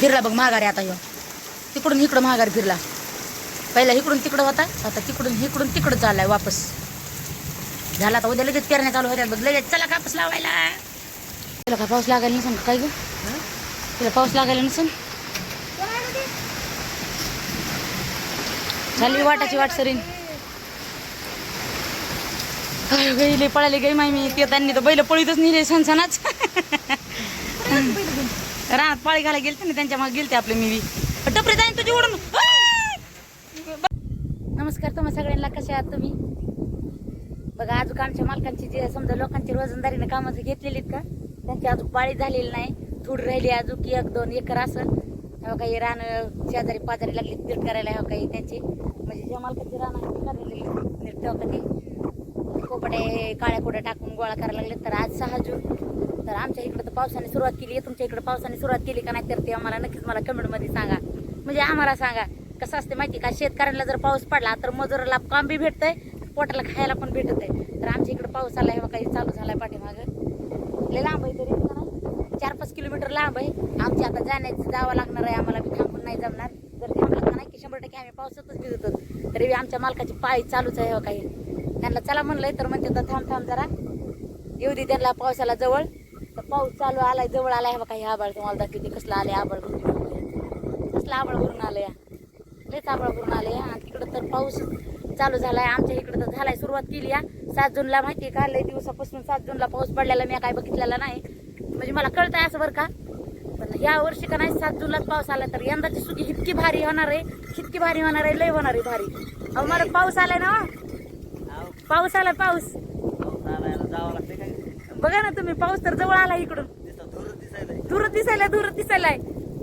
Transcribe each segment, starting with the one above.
फिरला बघ महागारी आता ह्यो. तिकडून इकडं महागारी फिरला. पहिला इकडून तिकडं होता आता तिकडून इकडून तिकडं चाललाय वापस. झाला आता उद्या लगेच पेरण्या चालू होत्या बघ. लगेच चला कापस लावायला. तिला काय पाऊस लागायला नसेल का? काय ग? तिला पाऊस लागायला नसेल? झाली वाटाची वाट सरीन. पळाले गाई माय मी. ते त्यांनी तर बैल पळीतच नेले सणसणाच रानात पाळी घालायला गेलते ना त्यांच्या मागे गेलते आपले मी बी. टपरी जाईन तुझी उडून नमस्कार तुम्हाला सगळ्यांना कसे आहात तुम्ही? बघा अजून आमच्या मालकांची जे समजा लोकांची रोजंदारीने कामं घेतलेली आहेत का त्यांची अजून पाळी झालेली नाही. थोडी राहिली अजून की एक दोन एकर असं. हो काही रान शेजारी पाजारी लागली नीट करायला हो हवं काही त्यांची. म्हणजे ज्या मालकाची रान आहे नीट कधी कोपडे काळ्या कोड्या टाकून गोळा करायला लागले तर आज सहा जून. तर आमच्या इकडं तर पावसाने सुरुवात केली आहे. तुमच्या इकडं पावसाने सुरुवात केली का नाही तर ते आम्हाला नक्कीच मला कमेंटमध्ये सांगा. म्हणजे आम्हाला सांगा कसं असते माहिती का? शेतकऱ्यांना जर पाऊस पडला तर मजुराला काम बी भेटतंय पोटाला खायला पण भेटत आहे तर आमच्या इकडं पाऊस आला बघा काही चालू झालाय पाठीमागं. लय लांब आहे तरी. चार पाच किलोमीटर लांब आहे. आमची आता जाण्याचं जावं लागणार आहे. आम्हाला बी थांबून नाही जमणार. जर थांबलं का नाही की शंभर टक्के आम्ही पावसातच भिजतो तरी आमच्या मालकाची पाय चालूच आहे हो काही. त्यांना चला म्हणलंय तर म्हणते तर थांब थांब जरा. येऊ दे त्यांना पावसाला जवळ. तर पाऊस चालू आलाय जवळ आलाय. बघा हे आबाळ तुम्हाला दाखवते कसला आले आबाळ भरून आलंय. कसला आबाळ भरून आलंय. लयच आबाळ भरून आलंय. आणि तिकडं तर पाऊस चालू झालाय. आमच्या इकडं तर झालाय सुरुवात केली या सात जूनला माहिती आहे का लय दिवसापासून सात जूनला पाऊस पडलेला मी काय बघितलेला नाही. म्हणजे मला कळत आहे असं बरं का. पण या वर्षी का नाही सात जूनलाच पाऊस आला तर यंदाची सुगी इतकी भारी होणार आहे. इतकी भारी होणार आहे लय होणार आहे भारी. अहो मला पाऊस आलाय ना हो. पाऊस आलाय पाऊस. जावं लागते काय बघा ना तुम्ही पाऊस तर जवळ आला इकडून. दूर दिसायला दूर दिसायलाय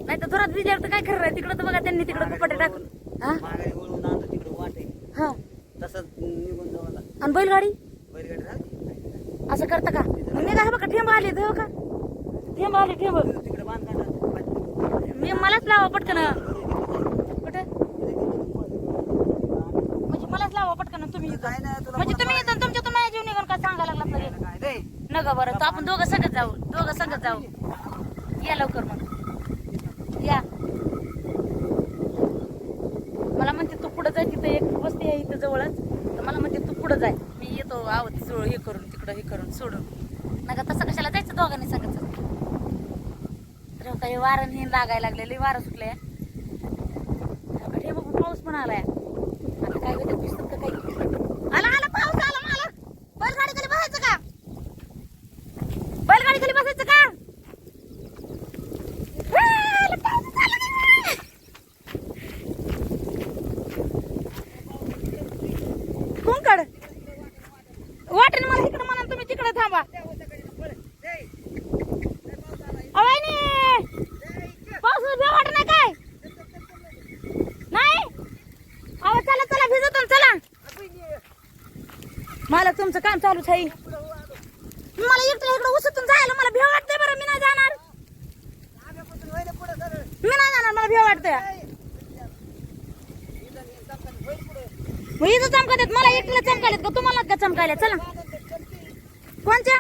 नाही तर भिजल्यावर तर काय खरं आहे तिकडं तर बघा त्यांनी तिकडं कपडे टाकून. हा? हा. आणि बैलगाडी? असं करता का? मी काय बघा ठेंब आले देव का? ठेंब आले ठेंब. मी मलाच लावा पटकन. कुठे? म्हणजे मलाच लावा पटकन तुम्ही म्हणजे तुम्ही येतो तुमच्या माझ्या जीव निघून काय सांगायला लागला तरी नका बरं तो आपण दोघं सगळं जाऊ दोघं सगळं जाऊ. या लवकर मग. या. मला म्हणते तू पुढं जाय तिथं एक वस्ती आहे इथं जवळच. तर मला म्हणते तू पुढं जाय मी येतो आवत जवळ हे करून तिकडं हे करून सोडून. नका तसं कशाला जायचं दोघांनी सांगायचं तर काही वारं हे लागायला लागलेले वारं सुटले हे बघ पाऊस पण आलाय. आता काय होतं पुस्तक काही आला आला पाऊस आला मला बैलगाडी खाली बसायचं का बैलगाडी खाली बसायचं का आला, पाऊस आला. कुंकड वाटेल मला इकडे म्हणा तुम्ही तिकडे थांबा अहो, वहिनी, पाऊस उभ्या वाट नाही काय नाही अहो चला चला भिजतो ना, चला मला तुमचं काम चालूच आहे. मला इकडे इकडे उसतून जायला मला भेव वाटतंय बरं मी नाही जाणार. मी नाही जाणार मला भेव वाटतंय. इथं चमकत देत मला एकटीला चमकायलेत का? तुम्हाला का चमकायला चला. कोणच्या?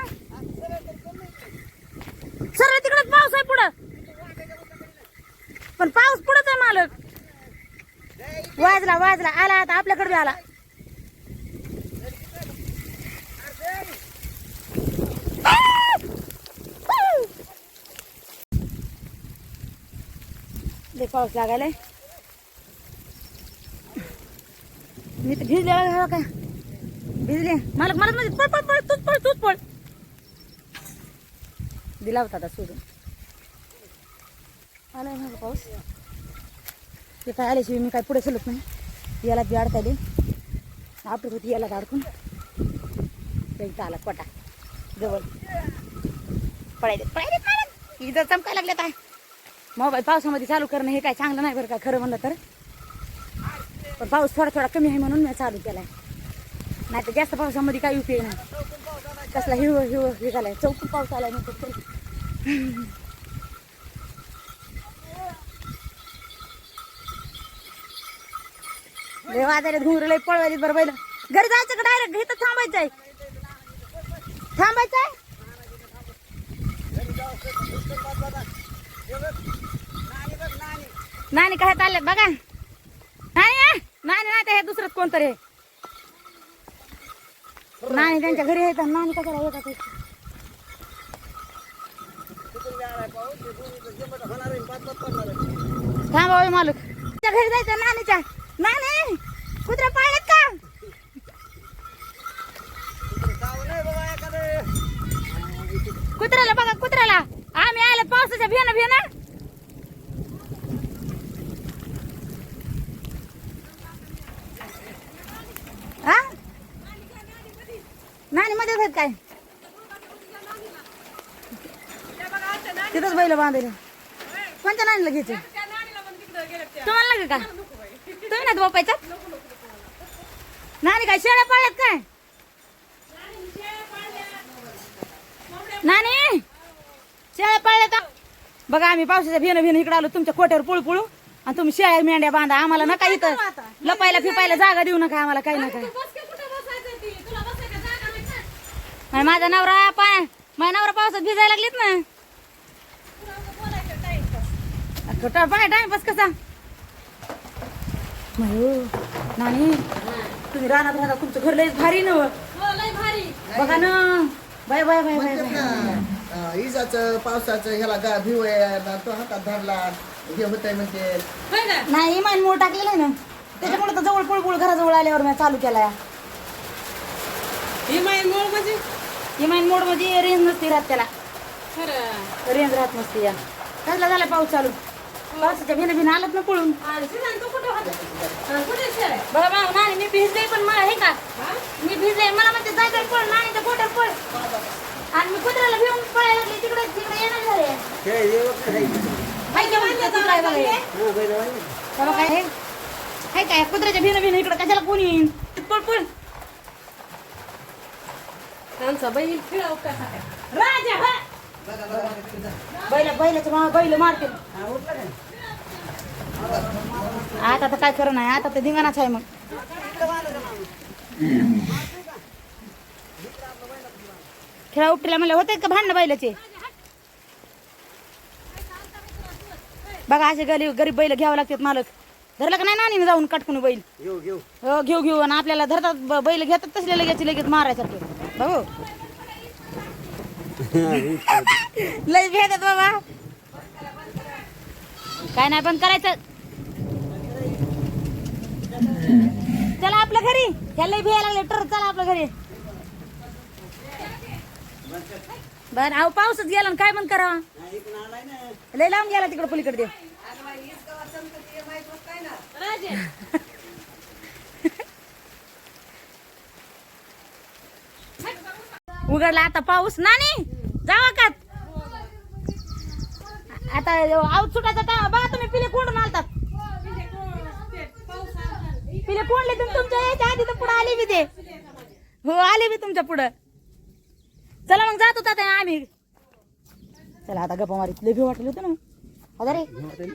सर्व तिकडे पाऊस आहे पुढं. पण पाऊस पुढंच आहे मालक. वाजला वाजला आला आता आपल्याकडे बी आला लय पाऊस लागायलाय मी तर भिजले काय. भिजले. मालक मला म्हणजे पळ पळ पळ तूच पळ तूच पळ. दिला होता आता सोडून. आलाय माझा पाऊस. ते काय आल्याशिवाय मी काय पुढे चलत नाही. याला बी आली आपली होती याला अडकून. त्यांचा आला पटा जवळ. पळायले पळायले इथं चमकाय लागले काय मोबाईल पावसामध्ये चालू करणं हे काय चांगलं नाही बरं का खरं म्हणलं तर. पण पाऊस थोडा थोडा कमी आहे म्हणून मी चालू केलाय. नाही तर जास्त पावसामध्ये काही उपयोग नाही. कसला हिव हिव हे झालाय. चौकून पाऊस आलाय नंतर तरी लय वाजायला घुंगरू लय पळवायला बरं बैल. घरी जायचं का डायरेक्ट इथं थांबायचंय थांबायचंय नानी काय चालल्यात बघा. नाही आ? नानी नाही हे दुसरंच कोणतरी आहे. नानी त्यांच्या घरी येतात नानी कशाला येतात थांबा मालक. त्या घरी जायचं नानीच्या. नानी कुत्रा पाळत का? कुत्र्याला बघा कुत्र्याला. आम्ही आले पावसाच्या भेन भेना हा नानी मध्ये आहेत काय? तिथंच बैल बांधायला कोणत्या नानीला घ्यायचे? तुम्हाला लागेल का? तुम्ही नाही बापायचा नानी काय शेळ्या पाळल्यात काय? नानी शेळ्या पाळल्या का? बघा आम्ही पावसाच्या भिन भिन इकडे आलो तुमच्या कोट्यावर पुळू पुळू. आणि तुम्ही शेळ्या मेंढ्या बांधा. आम्हाला नका इथं लपायला फिपायला जागा देऊ नका आम्हाला काही नका. आणि माझा नवरा पाय माझा नवरा पावसात भिजायला लागलीत ना. खोटा पाय टाइमपास कसा? मयो नानी तुम्ही रानात राहता तुमचं घर लयच भारी नव बघा ना. बाय बाय बाय बाय इजाचं पावसाचं ह्याला गा भिव तो हातात धरला हे होतंय म्हणते नाही इमान मोड टाकलेलं आहे ना. त्याच्यामुळे तर जवळ पुळपुळ घराजवळ आल्यावर मी चालू केलाय. इमान मोडमध्ये रेंज नसते राहत त्याला. रेंज राहत नसते या कसला झाला पाऊस चालू? पावसाच्या भिन भिन आलत ना पळून. नानी मी भिजले पण मला हे का? मी भिजले मला म्हणते जाय तर पळ नानीच्या पोटात पळ. आणि मी कुत्र्याला भिवून पळायला लागले तिकडे तिकडे येणार झाले हाय का म्हणते तिकडे आहे बघा हे. हाय काय कुत्र्याच्या भिन भिन इकडे कशाला कोणी येईन? पळ पळ. राजा हा! बैल बैलाच्या मागे बैल मारते आता तर काय खरं नाही आता तर धिंगाणाच आहे मग. खेळा उपटीला म्हणलं होते का भांडणं बैलाचे? बघा असे गरीब गरीब बैल घ्यावं लागतात मालक. धरलं का नाही नानी जाऊन कटकून बैल? घेऊ घेऊ. हो घेऊ घेऊ. आणि आपल्याला धरतात बैल घेतात तसले लगेच लगेच मारायसाठी बघू लय भेटत बाबा. काय नाही पण करायचं. चला आपल्या घरी. ह्याला लय भियायला लागले तर चला आपल्या घरी. बर अहो पाऊसच गेला आणि काय पण करावा? लय लांब गेला तिकडे पलीकडे देव उघडला आता पाऊस. नानी जावा का? आता आऊट सुटायचा टाइम बघा तुम्ही पिले कोंडून आलतात. पिले कोंडले तुम्ही तुमच्या यायच्या आधी तर पुढे आले बी ते. हो आले बी तुमच्या पुढं. चला मग जात होता आम्ही. चला आता गप्पा मारी लय भी वाटलं होतं ना. अरे रे.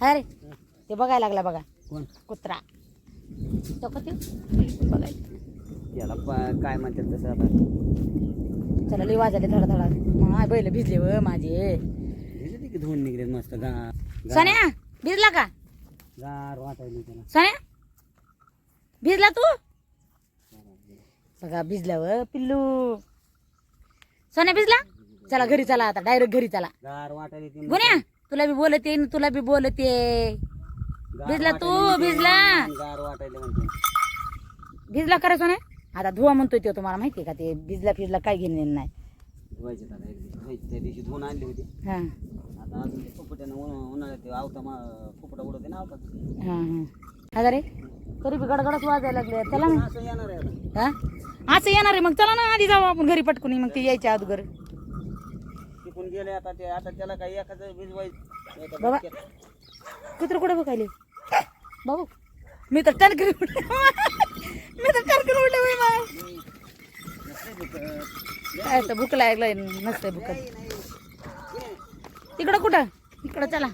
हा रे. ते बघायला लागला बघा. कोण? कुत्रा. तो कधी बघायला याला काय म्हणतात तसं आता? चला लय वाजले धडा धडा माय बैल भिजले व माझे. धुवून निघले मस्त गा सोन्या भिजला का? गार वाटायला त्याला. सोन्या भिजला तू? सगळा भिजला व पिल्लू. सोन्या भिजला? चला घरी चला आता डायरेक्ट घरी चला. गार वाटायला गुन्या तुला बी बोलते तुला बी बोलते. भिजला तू. भिजला. गार वाटायला म्हणते. भिजला खरं सोन्या? आता धुवा म्हणतोय तो तुम्हाला माहितीये का? ते भिजला फिजला काय घेणे नाही. धुवायचे एक दिवस. त्या दिवशी धुवून आणली होती. हा. आता अजून ते फुफुट्यानं उन्हा- उन्हाळ्यात ते आवता मा फुफुटा उडवते ना हा हा. आता रे? तरी बी गडगडच वाजायला लागले. चला ना असं येणार आहे आता. हा? असं येणार आहे मग. चला ना आधी जाऊ आपण घरी पटकून. मग ते यायच्या अगोदर. तिकून गेले आता ते. आता त्याला काही एखादं भिजवायचं. बाबा. कुत्र कुठे बघायले? बाबू. मी तर टणकरी उठले मी तर टणकरी उठले बाई माय. नसतंय काय तर भूक लागलाय नसते भूक तिकडं कुठं? इकडं चला.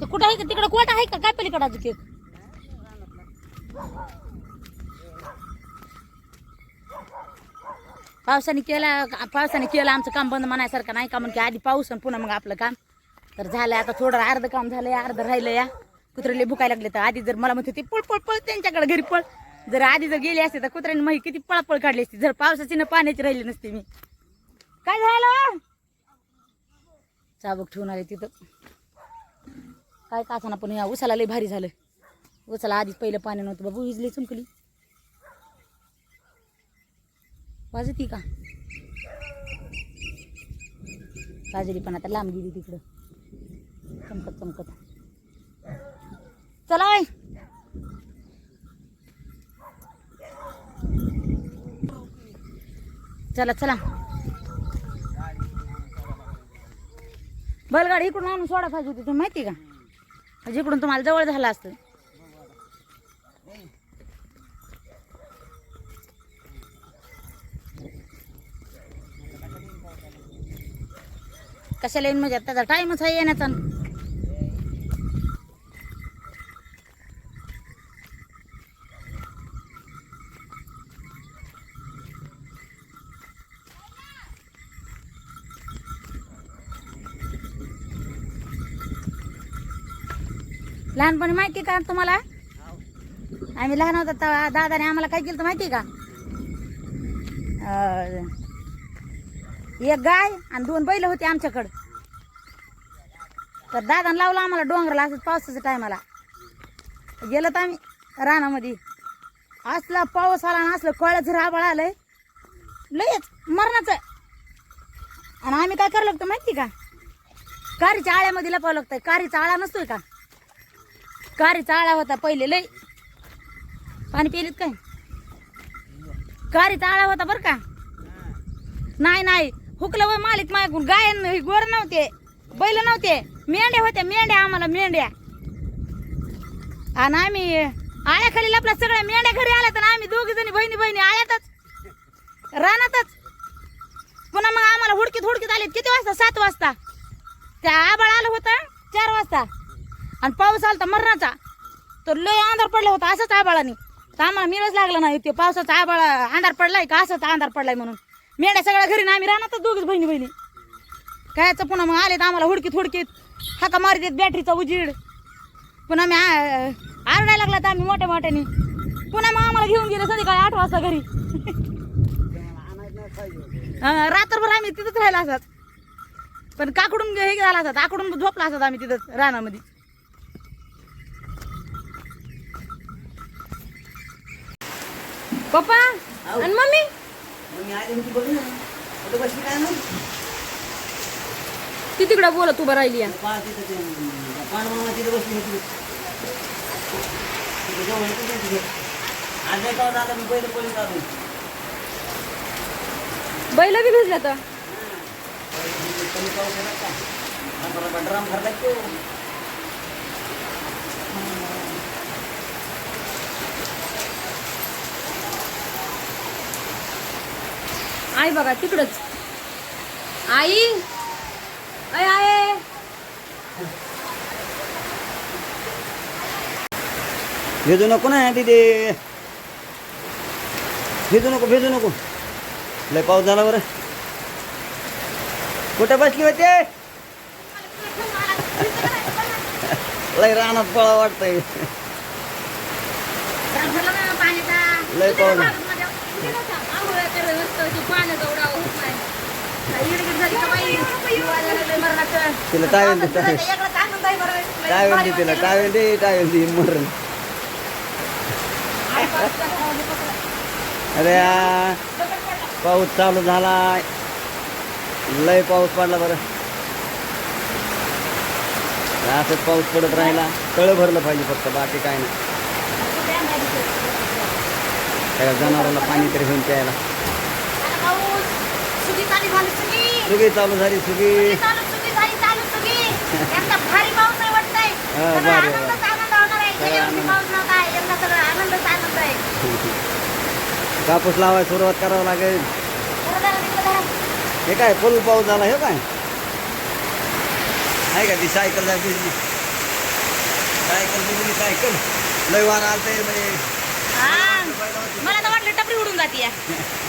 ते कुठं आहे का? तिकडं कोट आहे का? काय पलीकडं अजून केक पावसाने केला पावसाने केलं आमचं काम बंद म्हणायसारखं नाही का? म्हणजे आधी पाऊस आणि पुन्हा मग आपलं काम. तर झालं आता थोडं अर्ध काम झालंय अर्ध राहिलं या कुत्रे भुकायला लागले तर आधी जर मला म्हणत होती पळ पळ पळ त्यांच्याकडे घरी पळ. जर आधी जर गेली असते तर कुत्र्याने मग किती पळपळ काढली असती. जर पावसाची ना पाण्याची राहिली नसते मी. काय झालं? चाबूक ठेवून आले तिथं. काय कासाना पण या उसाला लई भारी झालं. उसाला आधीच पहिलं पाणी नव्हतं. बाबू विजली चुंकली वाजती का? काजरी पण आता लांब गेली तिकडं. चमकत चमकत. चला बाई. चला चला. बैलगाडी इकडून आणून सोडा पाहिजे होती तुम्ही माहिती का? म्हणजे इकडून तुम्हाला जवळ झालं असतं. कशाला येईन म्हणजे त्याचा टाइमच आहे येण्याचा. लहानपणी माहिती का तुम्हाला? आम्ही लहान होतो तेव्हा दादाने आम्हाला काय केलं माहिती का? एक गाय आणि दोन बैल होते आमच्याकडं. तर दादाने लावलं आम्हाला डोंगराला असं पावसाच्या टायमाला गेलो तर आम्ही रानामध्ये. असला पाऊस आला आणि असलं कळच राबळ आलंय लयच मरणाचं आणि आम्ही काय करावं लागतं माहिती का? कारीच्या आळ्यामध्ये लपावं लागतं कारीचा आळा नसतोय का? कारीचा आळा होता पहिले लय पाणी पिलीत काय? कारीचा आळा होता बरं का? नाही नाही. हुकलं वय मालिक मागून. गाय गोर नव्हते. बैल नव्हते. मेंढ्या होत्या मेंढ्या आम्हाला मेंढ्या. आणि आम्ही आळ्याखाली लपला सगळ्या मेंढ्या घरी आल्या तर आम्ही दोघी जणी बहिणी बहिणी आळ्यातच रानातच. पुन्हा मग आम्हाला हुडकीत हुडकीत आले. किती वाजता? सात वाजता. त्या आबाळ आलं होतं चार वाजता. आणि पाऊस आला तर मरणाचा. तर लय अंधार पडला होता असंच आबाळाने. तर आम्हाला मिळच लागला नाही ते पावसाचा आबाळा अंधार पडलाय का असंच अंधार पडलाय म्हणून. मेंढ्या सगळ्या घरी ना आम्ही राहणार दोघीच बहिणी बहिणी कायचं पुन्हा मग आले तर आम्हाला हुडकीत हुडकीत हाका मारी देत बॅटरीचा उजीड. पुन्हा आम्ही आ- आरडायला लागला तर आम्ही मोठ्या मोठ्याने पुन्हा मग आम्हाला घेऊन गेले संध्याकाळी आठ वाजता घरी. रात्रभर आम्ही तिथंच राहिला असत. पण काकडून हे झाला असत आकडून झोपला असत आम्ही तिथंच रानामध्ये. पप्पा आणि मम्मी? ती तिकडं बोलत उभं राहिली आहे. पाच तिथं ते पांडवा तिथे बसली होती तिथे जवळ होती ना तिथे. आज नाही का दादा मी पहिलं पोलीस आलो बैल बी भिजल्या तर कमी पाऊस येणार का बरोबर ड्राम भरला की तो. आई बघा तिकडच. आई? अय आहे. भेजू नको ना तिथे भेजू नको भेजू नको. लय पाऊस झाला बरं. कुठं बसली होते? लय रानात पळा वाटतंय. लय पाऊस. तिला टावेल टावेल दे तिला? टावेल दे टावेल दे मरण. अरे पाऊस चालू झाला लय पाऊस पडला बरं. असंच पाऊस पडत राहिला. तळ भरलं पाहिजे फक्त बाकी काय नाही. त्या जनावराला पाणी तरी होऊन प्यायला. सुगी. चालू झाली सुगी. भारी पाऊस आहे वाटतंय. सगळा भारी, आनंदच आनंद होणार आहे. सगळा गेल्या वर्षी आनंद. पाऊस नव्हता. यंदा सगळा आनंदच आनंद आहे. कापूस लावायला सुरुवात करावं लागेल. हे काय फुल पाऊस झाला हे काय? आहे का ती सायकल भिजली सायकल भिजली सायकल. लय वारा आलते म्हणजे. मला तर वाटलं टपरी उडून जाते